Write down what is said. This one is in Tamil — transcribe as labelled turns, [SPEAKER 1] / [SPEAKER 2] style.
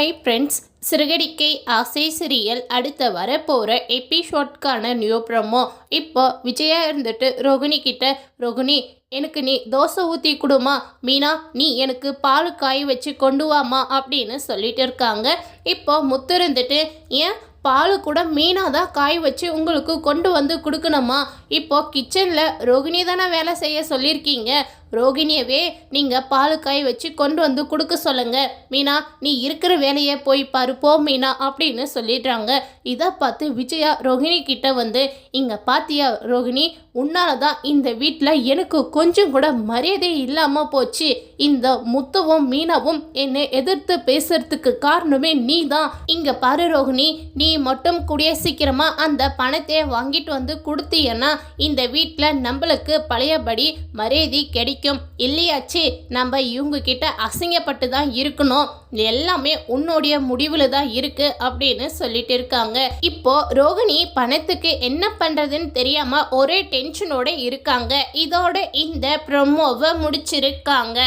[SPEAKER 1] ஹை ஃப்ரெண்ட்ஸ் சிறுகடிக்கை ஆசை சிரியல் அடுத்த வரப்போகிற எபிசோட்கான நியூ ப்ரமோ. இப்போ விஜயா இருந்துட்டு ரோகிணி கிட்ட ரோகிணி எனக்கு நீ தோசை ஊற்றி கொடுமா? மீனா நீ எனக்கு பால் காய் வச்சு கொண்டு வாமா? அப்படின்னு சொல்லிட்டு இருக்காங்க. இப்போ முத்து இருந்துட்டு ஏன்? பால் கூட மீனா தான் காய் வச்சு உங்களுக்கு கொண்டு வந்து கொடுக்கணுமா? இப்போ கிச்சனில் ரோகிணி தானே வேலை செய்ய சொல்லியிருக்கீங்க. ரோகிணியவே நீங்கள் பால் காய் வச்சு கொண்டு வந்து கொடுக்க சொல்லுங்க. மீனா நீ இருக்கிற வேலையை போய் பாரு போ மீனா அப்படின்னு சொல்லிடுறாங்க. இதை பார்த்து விஜயா ரோஹிணி கிட்ட வந்து இங்கே பாத்தியா ரோகிணி உன்னால தான் இந்த வீட்டில் எனக்கு கொஞ்சம் கூட மரியாதை இல்லாமல் போச்சு. இந்த முத்துவும் மீனாவும் என்னை எதிர்த்து பேசுறதுக்கு காரணமே நீ தான். இங்கே பாரு ரோகிணி நீ மட்டும் கூடிய சீக்கிரமாக அந்த பணத்தை வாங்கிட்டு வந்து கொடுத்தீங்கன்னா இந்த வீட்டில் நம்மளுக்கு பழையபடி மரியாதை கிடைக்கும் இல்லையாச்சு நம்ம இவங்க கிட்ட அசிங்கப்பட்டு தான் இருக்கணும். எல்லாமே உன்னுடைய முடிவில் தான் இருக்கு அப்படின்னு சொல்லிட்டு இருக்காங்க. இப்போ ரோகிணி பணத்துக்கு என்ன பண்றதுன்னு தெரியாம ஒரே டென்ஷனோட இருக்காங்க. இதோட இந்த ப்ரொமோவை முடிச்சிருக்காங்க.